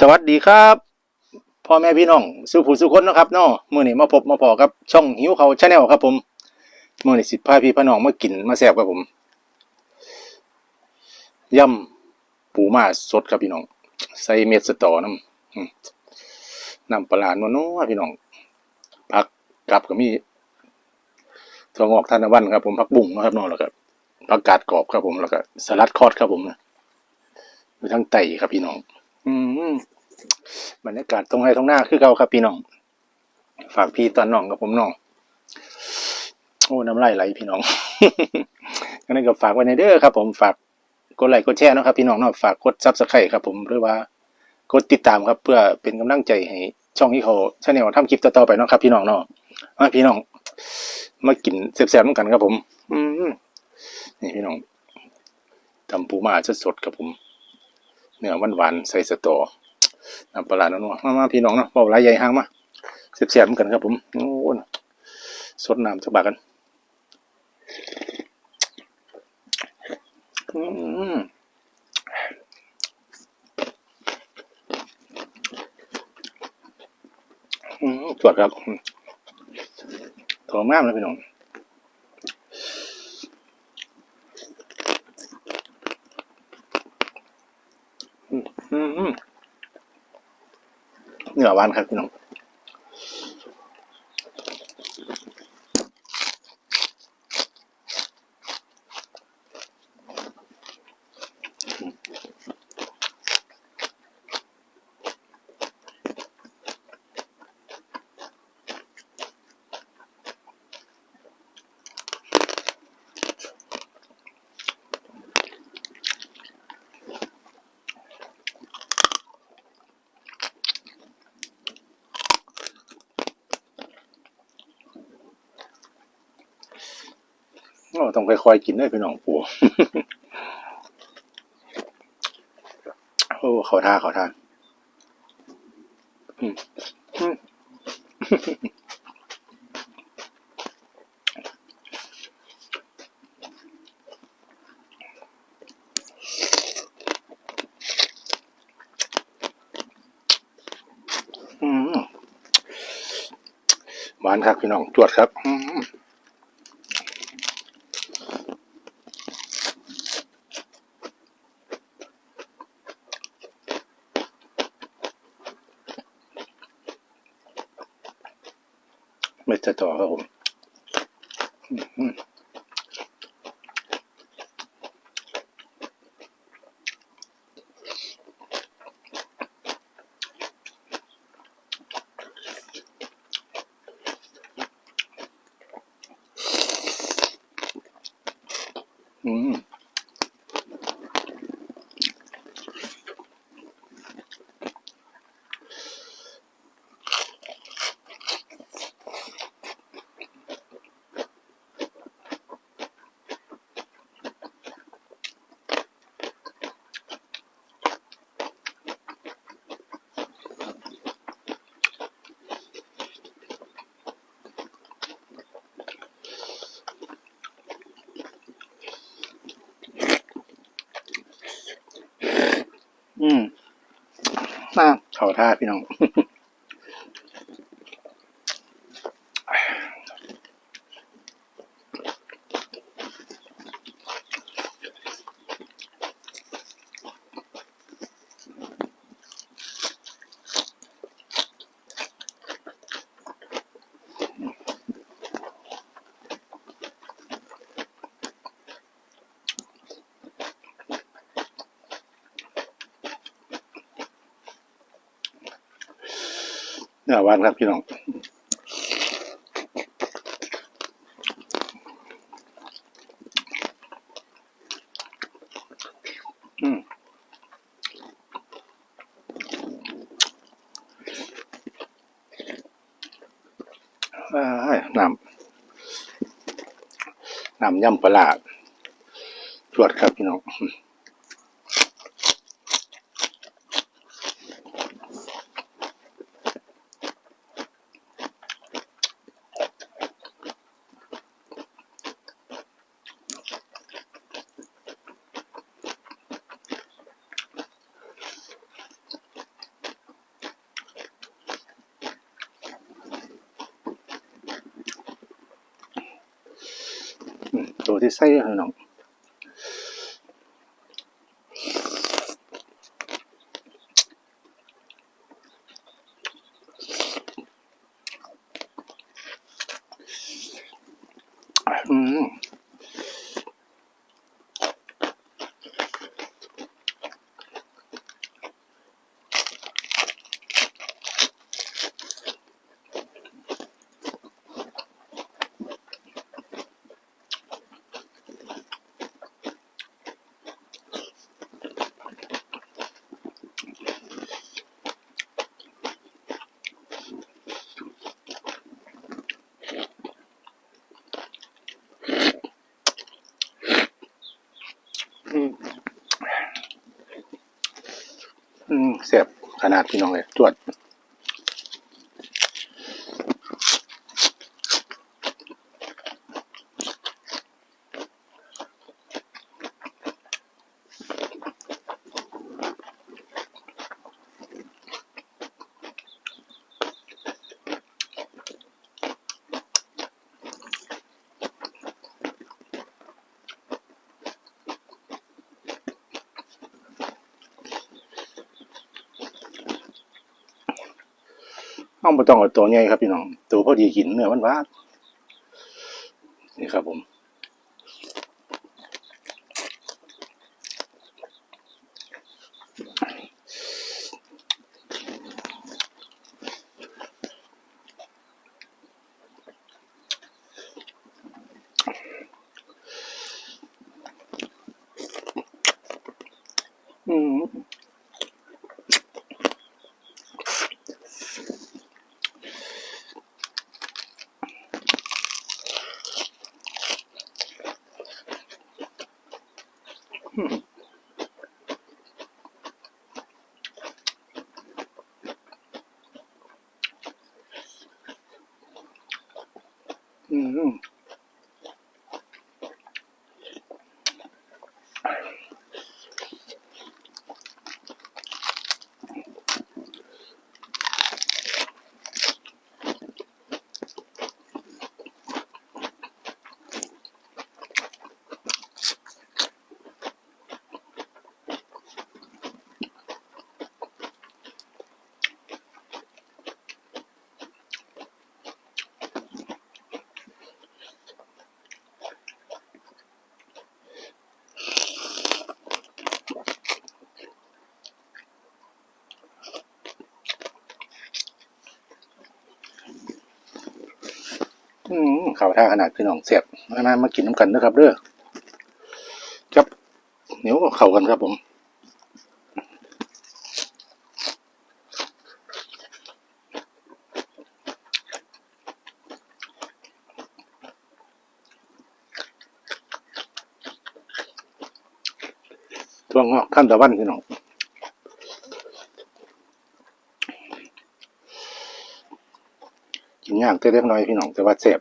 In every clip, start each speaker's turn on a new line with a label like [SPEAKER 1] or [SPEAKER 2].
[SPEAKER 1] สวัสดีครับพ่อแม่พี่น้องสุผู้สุคนนะครับเนาะมื้อนี้มาพบมาพอกับช่องหิวเขาชาแนลครับผมมื้อนี้สิพาพี่พี่น้องมากินมาแซ่บครับผมยำปูม้าสดครับพี่น้อง ใส่เม็ดสตอน้ำน้ำปลาร้านัวๆพี่น้องผักกับก็มีถั่วงอกทานตะวันครับผมผักบุ้งนะครับเนาะแล้วก็ผักกาดกรอบครับผมแล้วก็สลัดคอดครับผมนะมีทั้งไตครับพี่น้อง อืมบรรยากาศตรงไห้ตรงหน้าคือเก่าครับพี่น้อง ฝากพี่ตอนน้องกับผมน้อง โอ้น้ำลายไหลพี่น้องงั้นก็ฝากไว้ในเด้อครับ ผมฝากกดไลค์กดแชร์นะครับ พี่น้องเนาะฝากกดซับสไครต์ครับ ผมหรือว่ากดติดตามครับ เพื่อเป็นกำลังใจให้ช่องที่เขาชาแนลทำคลิปต่อๆไปเนาะครับ พี่น้องเนาะมาพี่น้อง มากินแซ่บๆด้วยกันครับผม อืมนี่พี่น้องทำปูมาสดๆครับผม เนื้อหวานๆใส่สตอน้ำปลาร้านัวมามาพี่น้องเนาะเบาหลใหญ่ห้างมาเสียบเหมือนกันครับผมโอ้ยสดน้ำสักบาทกันอืมอืมสดครับอืมถอมากเลยพี่น้อง อืมเนื้อหวานครับพี่น้อง ต้องค่อยๆกินด้วยพี่น้องปูโอ้เขาท่าเขาท่าอืมอืมอืมหวานครับพี่น้อง จวดครับ อืม เม็ดจะต่อครับผมอืมอืมอืม มาเขาท่าพี่น้อง เนื้อหวานครับพี่น้องอืมอ้าน้ำน้ำยำปลาร้าจวดครับพี่น้อง อ ตัวที่ อืมเสียบขนาดพี่น้องเลยตรวจ ห้องบ่ต้องเอาตัวใหญ่ครับพี่น้องตัวพอดีกินเนื้อมันหวานนี่ครับผม อืม อืม อืมข่าวท่าขนาดพี่น้องเสียบมามามากินน้ำกันนะครับเด้อครับเหนียวเข้ากันครับผมทั่วงอกขั้นตะวันพี่น้อง กิน ย่างแต่เล็กน้อยพี่น้องแต่ว่าแซ่บ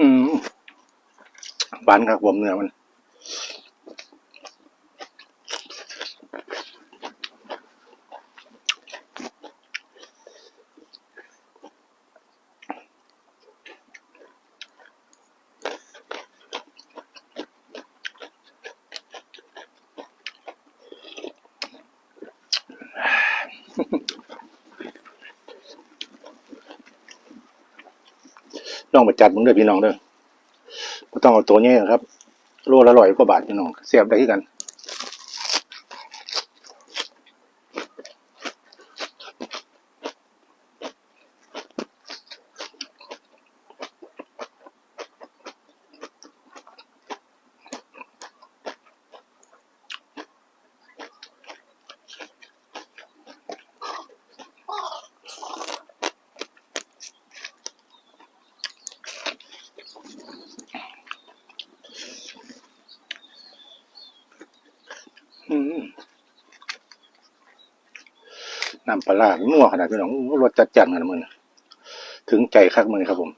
[SPEAKER 1] อ หวานครับผมเนื้อมันลองไปจัดมึงด้อพี่น้องเด้อบ่ ต้องเอาตัวนี้ครับโลละร้อยกว่าบาทพี่น้องเสียบได้กัน อืม น้ำปลาล่านัวขนาดพี่น้องรสจัดจันกันนะมึงถึงใจคักมึงครับผม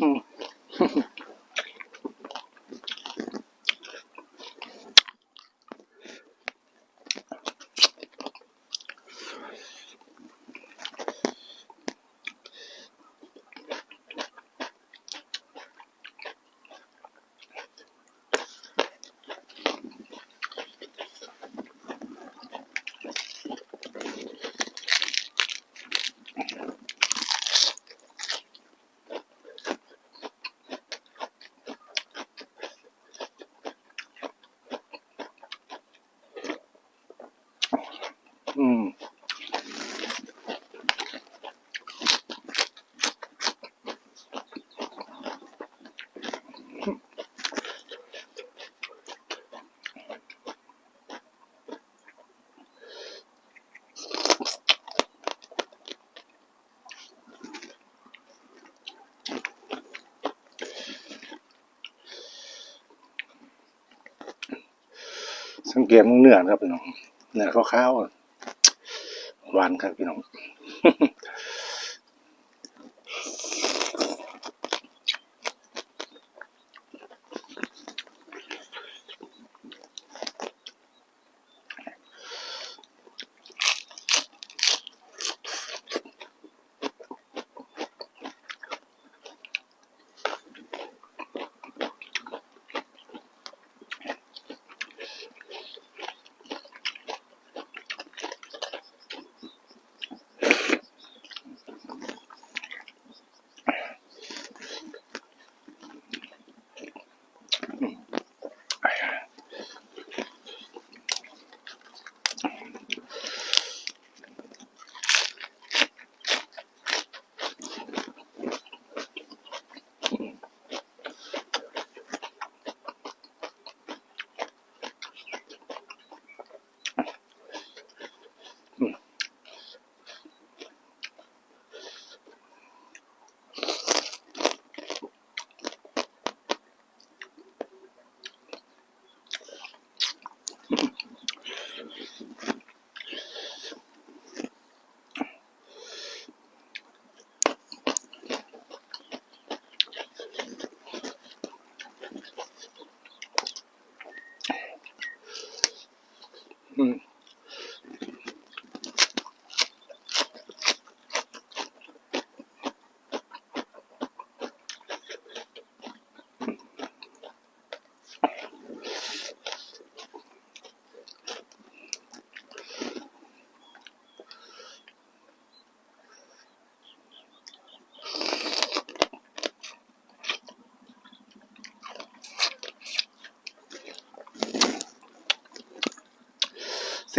[SPEAKER 1] อืม อืมสังเกตมึงเนื้อครับพี่น้องเนื้อขาวๆ หวานครับพี่น้อง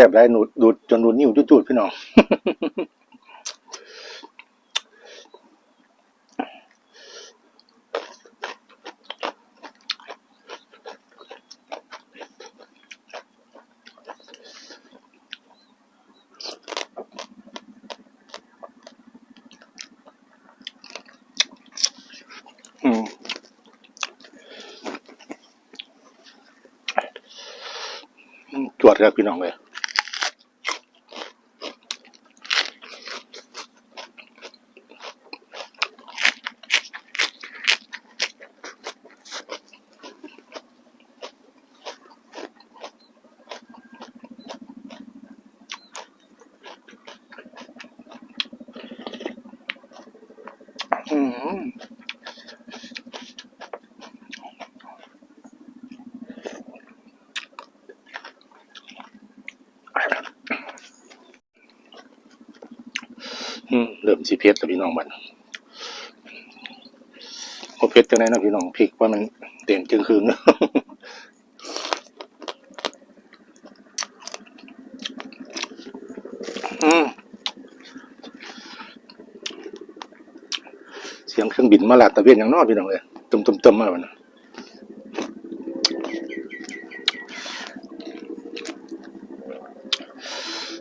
[SPEAKER 1] แสบได้หนูดูดจนนูดนิ้วจุดๆพี่น้องจวดครับพี่น้องเลย เริ่มสีเพชรแล้วพี่น้องบันโอเพชรจังไหนนะพี่น้องพริกว่ามันเด่นจึงคืน อืม เสียงเครื่องบิน มาลาดตะเวนอย่างนอกพี่น้องเลยตุ่มตึมตึมมาวันนะ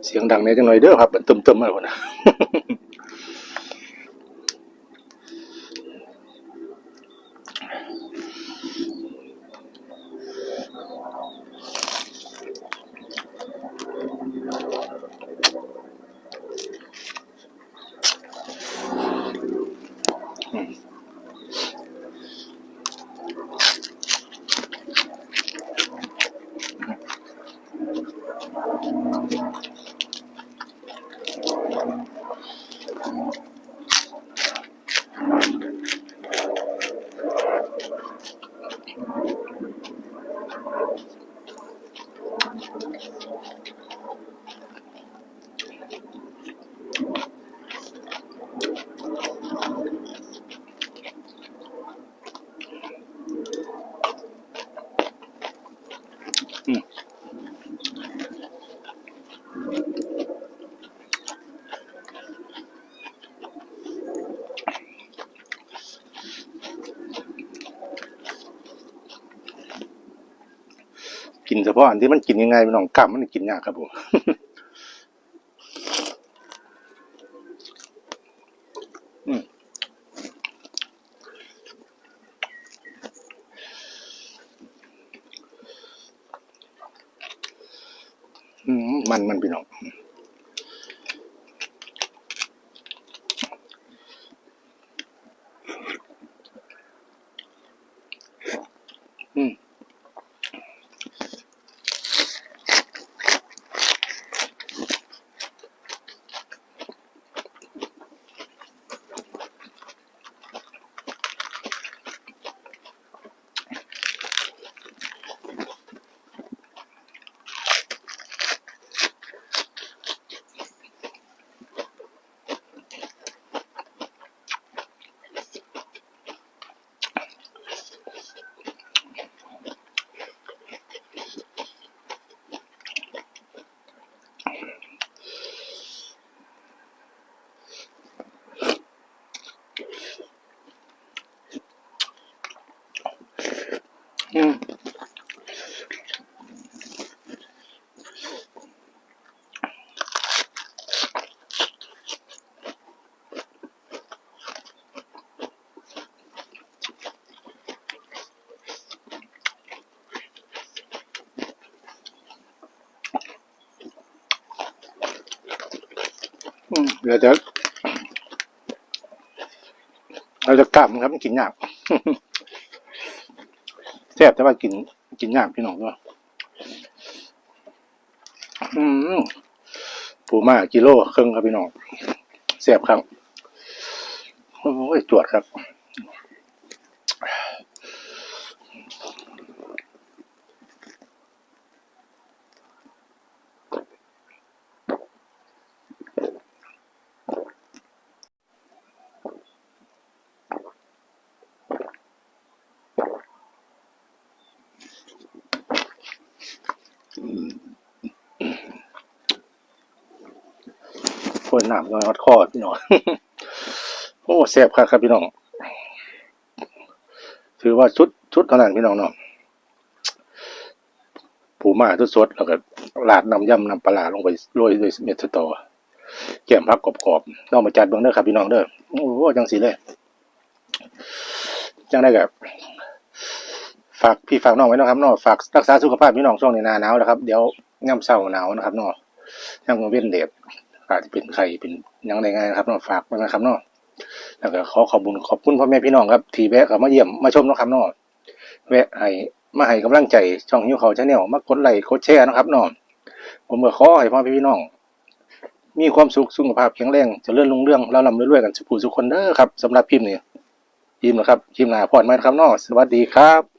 [SPEAKER 1] เสียงดังเนี่ยจังหน่อยเด้อครับตึมตุ่มมาวัน กินเฉพาะอันที่มันกินยังไงมันหนองกล้ามมันกินยากครับผมอืมมมันมันพี่น้อง อืม อืมอืมเดี๋ยวจะเราจะกลับครับกินยากแซ่บแต่ว่ากินกินยากพี่น้องด้วยอืมปูมากิโลครึ่งครับพี่น้องแซ่บครับโอ้ยจวดครับ คนหนามก็ฮอดคอพี่น้องโอ้แซ่บครับครับพี่น้อง ถือว่าชุดชุดเท่านั้นพี่น้องเนาะผูมาทุดสดแล้วก็ราดน้ำย่ำน้ำปลาลงไปโรยด้วยเม็ดสตอแก้มพักกรอบๆลองมาจัดเบิ่งเด้อครับพี่น้องเด้อโอ้โหจังสีเลยจังได้กับฝากพี่ฝากน้องไว้นะครับเนาะฝากรักษาสุขภาพพี่น้องช่วงนี้หนาหนาวนะครับ เดี๋ยวย่ำเศร้าหนาวนะครับเนาะย่ำกลางเว้นแดด อาจจะเป็นไข่เป็นยังไงไงนะครับเนาะฝากไว้นะครับเนาะแล้วก็ขอขอบคุญขอบคุณพ่อแม่พี่น้องครับที่แวะเข้ามาเยี่ยมมาชมนะครับเนาะแวะให้มาให้กำลังใจช่องหิวเขาชาแนลมากดไลค์กดแชร์นะครับเนาะผมก็ขอให้พ่อแม่พี่น้อง มีความสุขสุขภาพแข็งแรงจะเจริญรุ่งเรื่องเราลำรวยๆกันสุขสุขคนเด้อครับสำหรับพิมพ์นี่พิมพ์นะครับพิมพ์หน้าพอดไหมครับเนาะสวัสดีครับ